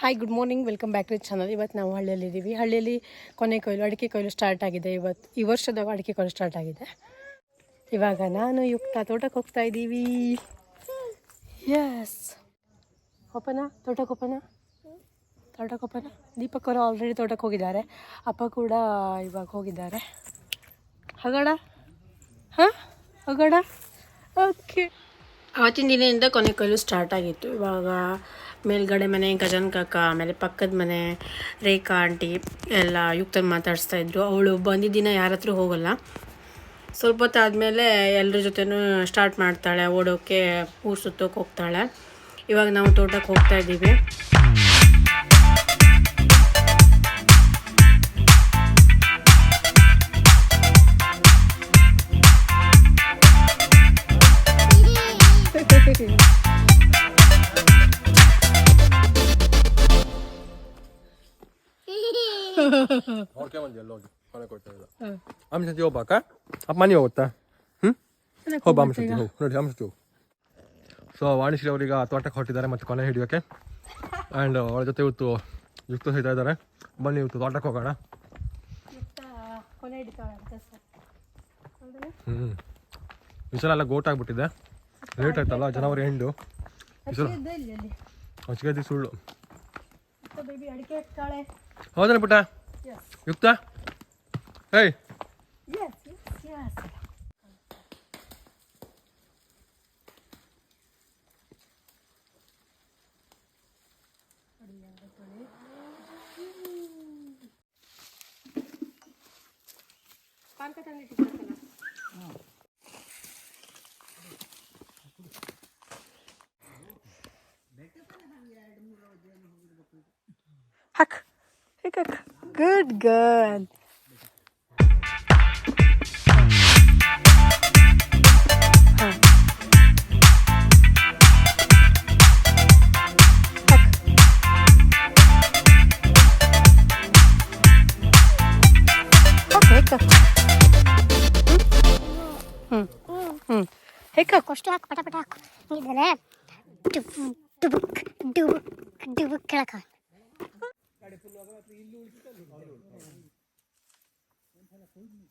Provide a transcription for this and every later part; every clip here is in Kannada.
Hi good morning welcome back to channel ಇವತ್ತು ನಾವು ಹಳ್ಳಿಯಲ್ಲಿದ್ದೀವಿ ಹಳ್ಳಿಯಲ್ಲಿ ಕೊನೆ ಕೊಯ್ಲು, ಅಡಿಕೆ ಕೊಯ್ಲು ಸ್ಟಾರ್ಟ್ ಆಗಿದೆ. ಇವತ್ತು ಈ ವರ್ಷದ ಅಡಿಕೆ ಕೊಯ್ಲು ಸ್ಟಾರ್ಟ್ ಆಗಿದೆ. ಇವಾಗ ನಾನು ಯುಕ್ತ ತೋಟಕ್ಕೆ ಹೋಗ್ತಾ ಇದ್ದೀವಿ ಎಸ್ ಒಪ್ಪನ ತೋಟಕ್ಕೆ ಒಪ್ಪನ ತೋಟಕ್ಕೆ ಒಪ್ಪನ ದೀಪಕ್ ಅವರು ಆಲ್ರೆಡಿ ತೋಟಕ್ಕೆ ಹೋಗಿದ್ದಾರೆ. ಅಪ್ಪ ಕೂಡ ಇವಾಗ ಹೋಗಿದ್ದಾರೆ. ಹಗಡ? ಹಾಂ ಹಗಡ? ಓಕೆ ಆವತ್ತಿನ ದಿನದಿಂದ ಕೊನೆ ಕೊಯ್ಲು ಸ್ಟಾರ್ಟ್ ಆಗಿತ್ತು. ಇವಾಗ ಮೇಲ್ಗಡೆ ಮನೆ, ಗಜನ್ ಕಾಕ, ಆಮೇಲೆ ಪಕ್ಕದ ಮನೆ, ರೇಖಾ ಆಂಟಿ ಎಲ್ಲ ಯುಕ್ತನ ಮಾತಾಡಿಸ್ತಾ ಇದ್ರು. ಅವಳು ಬಂದಿದ್ದ ದಿನ ಯಾರ ಹತ್ರ ಹೋಗಲ್ಲ. ಸ್ವಲ್ಪ ಹೊತ್ತು ಆದಮೇಲೆ ಎಲ್ಲರ ಜೊತೆನೂ ಸ್ಟಾರ್ಟ್ ಮಾಡ್ತಾಳೆ ಓಡೋಕ್ಕೆ ಊರು ಸುತ್ತೋಕೆ ಹೋಗ್ತಾಳೆ. ಇವಾಗ ನಾವು ತೋಟಕ್ಕೆ ಹೋಗ್ತಾ ಇದ್ದೀವಿ. ನೋಡ್ಕೆ ಬಂದಿ ಎಲ್ಲ ಹೋಗಿ. ಮನೆ ಇಲ್ಲ ಅಮ್ಮ ಹೋಗ್ಬಾಕ? ಅಪ್ಪ ಮನೆ ಹೋಗುತ್ತಾ? ಹ್ಞೂ ಹೋಗ್ಬಾ ಅಮ್ಮ ಜೊತೆ ಹೋಗಿ. ನೋಡಿ ಅಮ್ಮ ಜೊತೆ ಸೊ ವಾಣಿಶ್ರೀ ಅವರೀಗ ತೋಟಕ್ಕೆ ಹೊರಟಿದ್ದಾರೆ ಮತ್ತು ಕೊನೆ ಹಿಡಿಯೋಕ್ಕೆ ಆ್ಯಂಡ್ ಅವಳ ಜೊತೆ ಇವತ್ತು ಯುಕ್ತ ಸಹಿತ ಇದ್ದಾರೆ. ಬನ್ನಿ ಇವತ್ತು ತೋಟಕ್ಕೆ ಹೋಗೋಣ. ಹ್ಞೂ ಈ ಸಲ ಎಲ್ಲ ಗೋಟ್ ಆಗ್ಬಿಟ್ಟಿದೆ. ಲೇಟ್ ಆಯ್ತಲ್ಲ? ಜನವರಿ ಎಂಡು ಈ ಸಲ ಹೊಚ್ಗದ್ದಿ ಸುಳ್ಳು. ಹೌದಾ ಪುಟ್ಟ? Yes. 육달? Hey. Yes. Yes. Hak. Hak. Hak. Girl ಹೇಕ ಹ್ಞೂ ಹ್ಞೂ ಹೇಕ ಅಷ್ಟು ಹಾಕು ಪಟ ಪಟ ಹಾಕು ಹಂಗಿದ್ದಾನೆ ಡುಬುಕ್ ಡುಬುಕ್ ಡುಬುಕ್ ಕೆಳಕ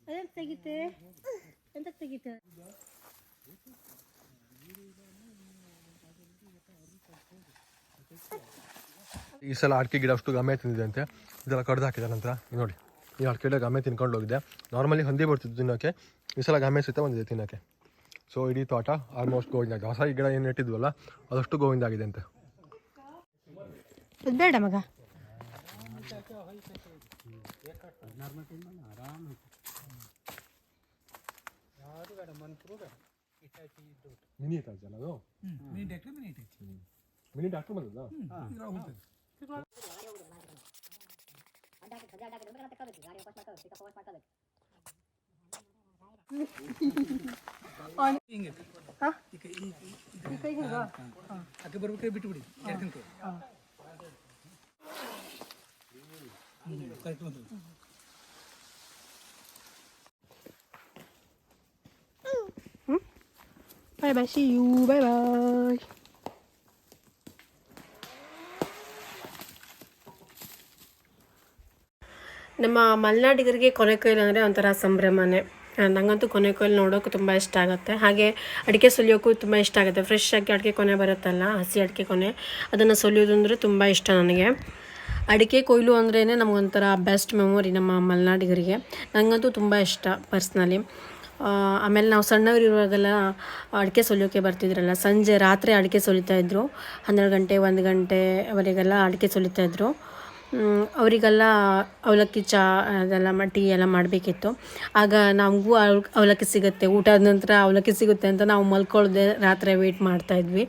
ಅದೇನು ತೆಗಿತೆ? ಎಂತ ತೆಗಿತೆ? ಈ ಸಲ ಅಡಿಕೆ ಗಿಡ ಅಷ್ಟು ಗಮೆ ತಿಂದಿದೆ ಅಂತೆ. ಇದೆಲ್ಲ ಕಡ್ದು ಹಾಕಿದ ನಂತರ ನೋಡಿ. ಈ ಅಡಿಕೆ ಗಿಡ ಗಮೆ ತಿನ್ಕೊಂಡು ಹೋಗಿದೆ. ನಾರ್ಮಲಿ ಹಂದಿ ಬರ್ತಿದ್ದು ತಿನ್ನೋಕ್ಕೆ ಈ ಸಲ ಗಮೆ ಸಹಿತ ಬಂದಿದೆ ತಿನ್ನೋಕ್ಕೆ ಸೊ ಇಡೀ ತೋಟ ಆಲ್ಮೋಸ್ಟ್ ಗೋವಿಂದ ಆಗಿದೆ. ಹೊಸ ಗಿಡ ಏನು ನೆಟ್ಟಿದ್ವಲ್ಲ ಅದಷ್ಟು ಗೋವಿಂದ ಆಗಿದೆ ಅಂತೆ. ಅದು ಬೇಡ ಮಗ ಮಿನಿ ಇತ್ತಲ್ಲ ಅದು ಮಿನಿ ಡಾಕ್ಟರ್ ಬಂದದ ಅಕ್ಕೆ ಬರ್ಬೇಕಾದ್ರೆ ಬಿಟ್ಟು ಬಿಡಿ ಎಡ್ಕೊಂಡು ಕರೆಕ್ಟ್ ಬಂತು ಬಾಯ್ ಬಾಯ್ see you. Bye bye. ನಮ್ಮ ಮಲೆನಾಡಿಗರಿಗೆ ಕೊನೆ ಕೊಯ್ಲು ಅಂದರೆ ಒಂಥರ ಸಂಭ್ರಮನೇ. ನನಗಂತೂ ಕೊನೆ ಕೊಯ್ಲು ನೋಡೋಕೆ ತುಂಬ ಇಷ್ಟ ಆಗುತ್ತೆ. ಹಾಗೆ ಅಡಿಕೆ ಸುಲಿಯೋಕ್ಕೂ ತುಂಬ ಇಷ್ಟ ಆಗುತ್ತೆ. ಫ್ರೆಶ್ ಆಗಿ ಅಡಿಕೆ ಕೊನೆ ಬರುತ್ತಲ್ಲ, ಹಸಿ ಅಡಿಕೆ ಕೊನೆ, ಅದನ್ನು ಸುಲಿಯೋದು ಅಂದರೆ ತುಂಬ ಇಷ್ಟ ನನಗೆ. ಅಡಿಕೆ ಕೊಯ್ಲು ಅಂದ್ರೇ ನಮಗೊಂಥರ ಬೆಸ್ಟ್ ಮೆಮೊರಿ ನಮ್ಮ ಮಲೆನಾಡಿಗರಿಗೆ. ನನಗಂತೂ ತುಂಬ ಇಷ್ಟ ಪರ್ಸ್ನಲಿ ಆಮೇಲೆ ನಾವು ಸಣ್ಣವರಿರುವಾಗೆಲ್ಲ ಅಡಿಕೆ ಸೊಲಿಯೋಕ್ಕೆ ಬರ್ತಿದ್ರಲ್ಲ, ಸಂಜೆ ರಾತ್ರಿ ಅಡಿಕೆ ಇದ್ರು, ಹನ್ನೆರಡು ಗಂಟೆ, ಒಂದು ಗಂಟೆವರೆಗೆಲ್ಲ ಅಡಿಕೆ ಇದ್ರು. ಅವರಿಗೆಲ್ಲ ಅವಲಕ್ಕಿ ಚಾ, ಅದೆಲ್ಲ ಮಟ್ಟಿ ಟೀ ಎಲ್ಲ ಮಾಡಬೇಕಿತ್ತು. ಆಗ ನಮಗೂ ಅವ್ ಅವಲಕ್ಕಿ ಸಿಗುತ್ತೆ ಊಟದ ನಂತರ ಅವಲಕ್ಕಿ ಸಿಗುತ್ತೆ ಅಂತ ನಾವು ಮಲ್ಕೊಳ್ಳದೆ ರಾತ್ರಿ ವೆಯ್ಟ್ ಮಾಡ್ತಾಯಿದ್ವಿ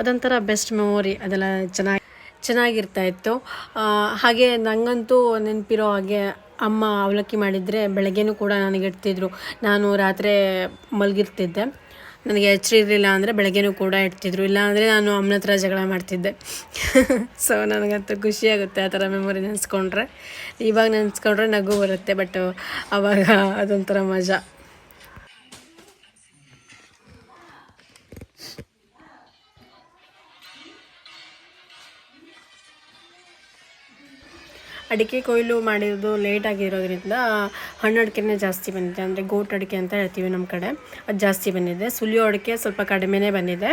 ಅದೊಂಥರ ಬೆಸ್ಟ್ ಮೆಮೊರಿ ಅದೆಲ್ಲ ಚೆನ್ನಾಗಿ ಚೆನ್ನಾಗಿರ್ತಾಯಿತ್ತು ಹಾಗೆ ನನಗಂತೂ ನೆನಪಿರೋ ಹಾಗೆ ಅಮ್ಮ ಅವಲಕ್ಕಿ ಮಾಡಿದರೆ ಬೆಳಗ್ಗೆನೂ ಕೂಡ ನನಗೆ ಇಡ್ತಿದ್ರು. ನಾನು ರಾತ್ರಿ ಮಲಗಿರ್ತಿದ್ದೆ. ನನಗೆ ಎಚ್ಚರ ಇರಲಿಲ್ಲ ಅಂದರೆ ಬೆಳಗ್ಗೆನೂ ಕೂಡ ಇಡ್ತಿದ್ರು. ಇಲ್ಲ ಅಂದರೆ ನಾನು ಅಮ್ಮನ ಹತ್ರ ಜಗಳ ಮಾಡ್ತಿದ್ದೆ. ಸೊ ನನಗಂತೂ ಖುಷಿಯಾಗುತ್ತೆ ಆ ಥರ ಮೆಮೊರಿ ನೆನೆಸ್ಕೊಂಡ್ರೆ. ಇವಾಗ ನೆನೆಸ್ಕೊಂಡ್ರೆ ನಗು ಬರುತ್ತೆ ಬಟ್ ಅವಾಗ ಅದೊಂಥರ ಮಜಾ. ಅಡಿಕೆ ಕೊಯ್ಲು ಮಾಡಿರೋದು ಲೇಟ್ ಆಗಿರೋದ್ರಿಂದ ಹಣ್ಣು ಅಡಿಕೆನೇ ಜಾಸ್ತಿ ಬಂದಿದೆ. ಅಂದರೆ ಗೋಟ್ ಅಡಿಕೆ ಅಂತ ಹೇಳ್ತೀವಿ ನಮ್ಮ ಕಡೆ. ಅದು ಜಾಸ್ತಿ ಬಂದಿದೆ. ಸುಲಿಯೋ ಅಡಿಕೆ ಸ್ವಲ್ಪ ಕಡಿಮೆನೇ ಬಂದಿದೆ.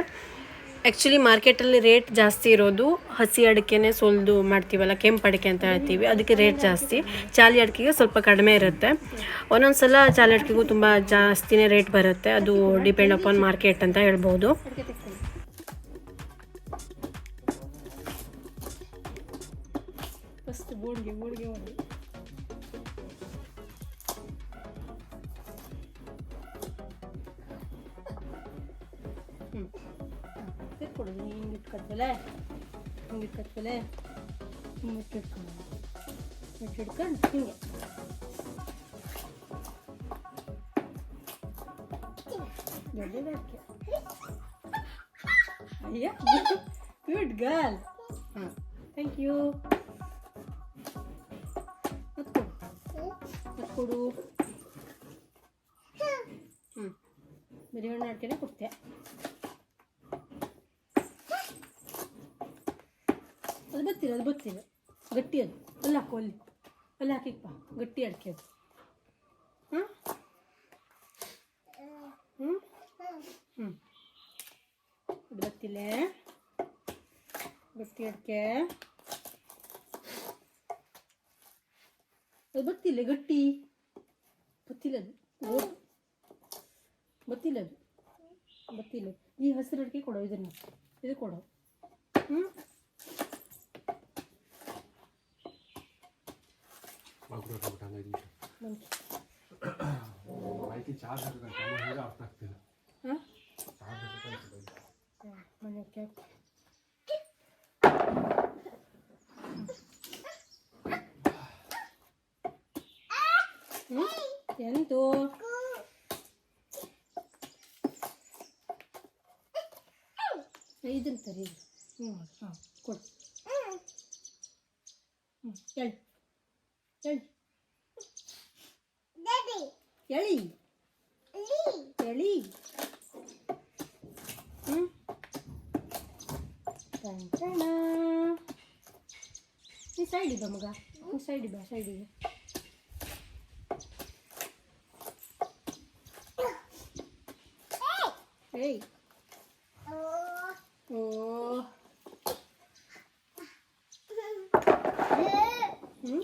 ಆ್ಯಕ್ಚುಲಿ ಮಾರ್ಕೆಟಲ್ಲಿ ರೇಟ್ ಜಾಸ್ತಿ ಇರೋದು ಹಸಿ ಅಡಿಕೆನೇ ಸುಲಿದು ಮಾಡ್ತೀವಲ್ಲ, ಕೆಂಪು ಅಡಿಕೆ ಅಂತ ಹೇಳ್ತೀವಿ. ಅದಕ್ಕೆ ರೇಟ್ ಜಾಸ್ತಿ. ಚಾಲಿ ಅಡಿಕೆಗೆ ಸ್ವಲ್ಪ ಕಡಿಮೆ ಇರುತ್ತೆ. ಒಂದೊಂದು ಸಲ ಚಾಲಿ ಅಡಿಕೆಗೂ ತುಂಬ ಜಾಸ್ತಿನೇ ರೇಟ್ ಬರುತ್ತೆ. ಅದು ಡಿಪೆಂಡ್ ಅಪಾನ್ ಮಾರ್ಕೆಟ್ ಅಂತ ಹೇಳ್ಬೋದು. ಫಸ್ಟ್ ಬೋರ್ಡ್ಗೆ ಬೋರ್ಡ್ಗೆ ಹೋಗಿ ಹ್ಞೂ ಇಟ್ಕೊಡು ಹಿಂಗೆ ಇಟ್ಕೊಳ್ತಲೆ ಹಿಂಗೆ ಇಟ್ಕೊಳ್ತಲೆ ಹಿಂಗೆ ಇಟ್ಕೊಂಡು ಇಟ್ಟು ಹಿಡ್ಕೊಂಡು ಹಿಂಗೆ ದೊಡ್ಡದಕ್ಕೆ ಅಯ್ಯ ಗುಡ್ ಗರ್ಲ್ ಹಾಂ ಥ್ಯಾಂಕ್ ಯು ಕೊಡು ಕೊಡು ಹ್ಞೂ ಬರೀ ಹಣ್ಣು ಅಡ್ಕೆನೆ ಕೊಡ್ತೆ ಅದು ಗೊತ್ತಿಲ್ಲ ಅದು ಗೊತ್ತಿಲ್ಲ ಗಟ್ಟಿ ಅದು ಅಲ್ಲಿ ಹಾಕು ಅಲ್ಲಿ ಅಲ್ಲಿ ಹಾಕಿಪ್ಪ ಗಟ್ಟಿ ಅಡಿಕೆ ಅದು ಹಾಂ ಹ್ಞೂ ಹ್ಞೂ ಅದು ಗೊತ್ತಿಲ್ಲ ಗಟ್ಟಿ ಅಡಿಕೆ ಅದು ಗೊತ್ತಿಲ್ಲ ಗಟ್ಟಿ ಗೊತ್ತಿಲ್ಲ ಅದು ಓ ಗೊತ್ತಿಲ್ಲ ಅದು ಗೊತ್ತಿಲ್ಲ ಈ ಹಸಿರು ಅಡಿಕೆ ಕೊಡೋ ಇದನ್ನು ಇದು ಕೊಡೋ ಹ್ಞೂ ಬನ್ನಿ ಚಾರ್ಜ್ ಅರ್ಥ ಆಗ್ತಿಲ್ಲ ಹಾಂ ಮನೆ cap ಎಂತು ಇದನ್ನು ತರಿ ಹ್ಞೂ ಹಾಂ ಕೊಡು ಹ್ಞೂ ಹೇಳಿ ಹೇಳಿ ಎಳಿ ಎಳಿ ಹ್ಞೂ ಟಂಟಣ ನೀ ಸೈಡ್ ಬಾ ಮಗ ನೀ ಸೈಡ್ ಬಾ ಸೈಡಿಗೆ ಏಯ್ Oh. Hmm?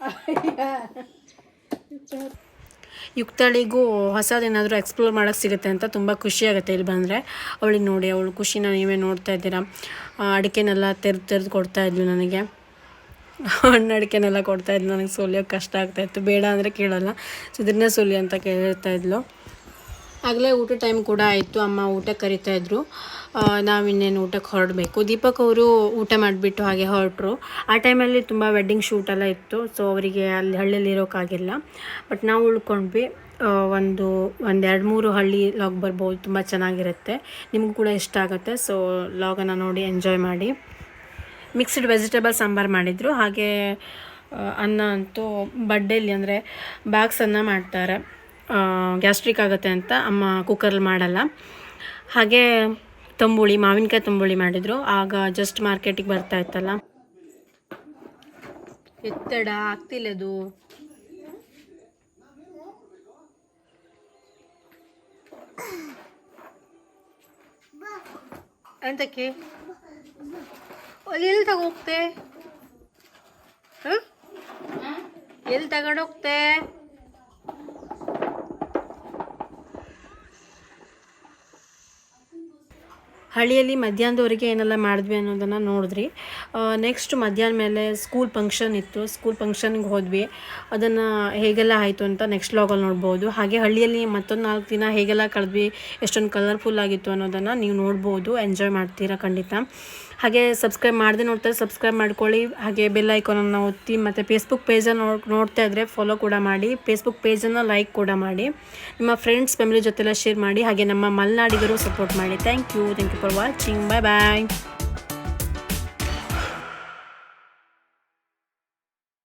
ಯುಕ್ತಳಿಗೂ ಹೊಸದೇನಾದರೂ ಎಕ್ಸ್ಪ್ಲೋರ್ ಮಾಡೋಕ್ಕೆ ಸಿಗುತ್ತೆ ಅಂತ ತುಂಬ ಖುಷಿ ಆಗುತ್ತೆ ಇಲ್ಲಿ ಬಂದರೆ. ಅವಳಿಗೆ ನೋಡಿ ಅವಳು ಖುಷಿನ ನೀವೇ ನೋಡ್ತಾ ಇದ್ದೀರಾ. ಅಡಿಕೆನೆಲ್ಲ ತೆರೆದು ತೆರೆದು ಕೊಡ್ತಾ ಇದ್ಲು ನನಗೆ. ಹಣ್ಣು ಅಡಿಕೆನೆಲ್ಲ ಕೊಡ್ತಾ ಇದ್ಲು. ನನಗೆ ಸುಲಿಯೋಕ್ಕೆ ಕಷ್ಟ ಆಗ್ತಾಯಿತ್ತು ಬೇಡ ಅಂದರೆ ಕೇಳಲ್ಲ. ಸೊ ಇದನ್ನೇ ಸೋಲಿ ಅಂತ ಕೇಳ್ತಾ ಇದ್ಲು. ಆಗಲೇ ಊಟ ಟೈಮ್ ಕೂಡ ಆಯಿತು. ಅಮ್ಮ ಊಟ ಕರಿತಾ ಇದ್ರು. ನಾವಿನ್ನೇನು ಊಟಕ್ಕೆ ಹೊರಡಬೇಕು. ದೀಪಕ್ ಅವರು ಊಟ ಮಾಡಿಬಿಟ್ಟು ಹಾಗೆ ಹೊರಟರು. ಆ ಟೈಮಲ್ಲಿ ತುಂಬ ವೆಡ್ಡಿಂಗ್ ಶೂಟ್ ಎಲ್ಲ ಇತ್ತು. ಸೊ ಅವರಿಗೆ ಅಲ್ಲಿ ಹಳ್ಳಿಯಲ್ಲಿ ಇರೋಕ್ಕಾಗಿಲ್ಲ ಬಟ್ ನಾವು ಉಳ್ಕೊಂಡ್ವಿ. ಒಂದು ಒಂದು ಎರಡು ಮೂರು ಹಳ್ಳಿ ಲಾಗ್ ಬರ್ಬೋದು. ತುಂಬ ಚೆನ್ನಾಗಿರುತ್ತೆ. ನಿಮಗೂ ಕೂಡ ಇಷ್ಟ ಆಗುತ್ತೆ. ಸೊ ಲಾಗನ್ನು ನೋಡಿ ಎಂಜಾಯ್ ಮಾಡಿ. ಮಿಕ್ಸ್ಡ್ ವೆಜಿಟೇಬಲ್ ಸಾಂಬಾರು ಮಾಡಿದರು. ಹಾಗೆ ಅನ್ನ ಅಂತೂ ಬಡ್ಡೆಯಲ್ಲಿ ಅಂದರೆ ಬಾಕ್ಸನ್ನು ಮಾಡ್ತಾರೆ. ಗ್ಯಾಸ್ಟ್ರಿಕ್ ಆಗುತ್ತೆ ಅಂತ ಅಮ್ಮ ಕುಕ್ಕರಲ್ಲಿ ಮಾಡಲ್ಲ. ಹಾಗೆ ತಂಬುಳಿ, ಮಾವಿನಕಾಯಿ ತಂಬುಳಿ ಮಾಡಿದರು. ಆಗ ಜಸ್ಟ್ ಮಾರ್ಕೆಟಿಗೆ ಬರ್ತಾ ಇತ್ತಲ್ಲ. ಎತ್ತಡ, ಆಗ್ತಿಲ್ಲ ಅದು. ಎಂತಕ್ಕೆ? ಎಲ್ಲಿ ತಗೋಗ್ತೆ? ಎಲ್ಲಿ ತಗೊಂಡೋಗ್ತೆ? ಹಳ್ಳಿಯಲ್ಲಿ ಮಧ್ಯಾಹ್ನದವರೆಗೆ ಏನೆಲ್ಲ ಮಾಡಿದ್ವಿ ಅನ್ನೋದನ್ನು ನೋಡಿದ್ರಿ. ನೆಕ್ಸ್ಟ್ ಮಧ್ಯಾಹ್ನ ಮೇಲೆ ಸ್ಕೂಲ್ ಫಂಕ್ಷನ್ ಇತ್ತು. ಸ್ಕೂಲ್ ಫಂಕ್ಷನ್ಗೆ ಹೋದ್ವಿ. ಅದನ್ನು ಹೇಗೆಲ್ಲ ಆಯಿತು ಅಂತ ನೆಕ್ಸ್ಟ್ ಲಾಗಲ್ಲಿ ನೋಡ್ಬೋದು. ಹಾಗೆ ಹಳ್ಳಿಯಲ್ಲಿ ಮತ್ತೊಂದು ನಾಲ್ಕು ದಿನ ಹೇಗೆಲ್ಲ ಕಳೆದ್ವಿ, ಎಷ್ಟೊಂದು ಕಲರ್ಫುಲ್ ಆಗಿತ್ತು ಅನ್ನೋದನ್ನು ನೀವು ನೋಡ್ಬೋದು. ಎಂಜಾಯ್ ಮಾಡ್ತೀರಾ ಖಂಡಿತ. ಹಾಗೆ ಸಬ್ಸ್ಕ್ರೈಬ್ ಮಾಡದೆ ನೋಡ್ತಾರೆ ಸಬ್ಸ್ಕ್ರೈಬ್ ಮಾಡ್ಕೊಳ್ಳಿ. ಹಾಗೆ ಬೆಲ್ ಐಕಾನನ್ನು ಒತ್ತಿ ಮತ್ತು ಫೇಸ್ಬುಕ್ ಪೇಜನ್ನು ನೋಡಿ, ನೋಡ್ತಾ ಇದ್ದರೆ ಫಾಲೋ ಕೂಡ ಮಾಡಿ. ಫೇಸ್ಬುಕ್ ಪೇಜನ್ನು ಲೈಕ್ ಕೂಡ ಮಾಡಿ. ನಿಮ್ಮ ಫ್ರೆಂಡ್ಸ್ ಫ್ಯಾಮಿಲಿ ಜೊತೆಲ್ಲ ಶೇರ್ ಮಾಡಿ. ಹಾಗೆ ನಮ್ಮ ಮಲೆನಾಡಿಗರು ಸಪೋರ್ಟ್ ಮಾಡಿ. Thank you thank you for watching bye bye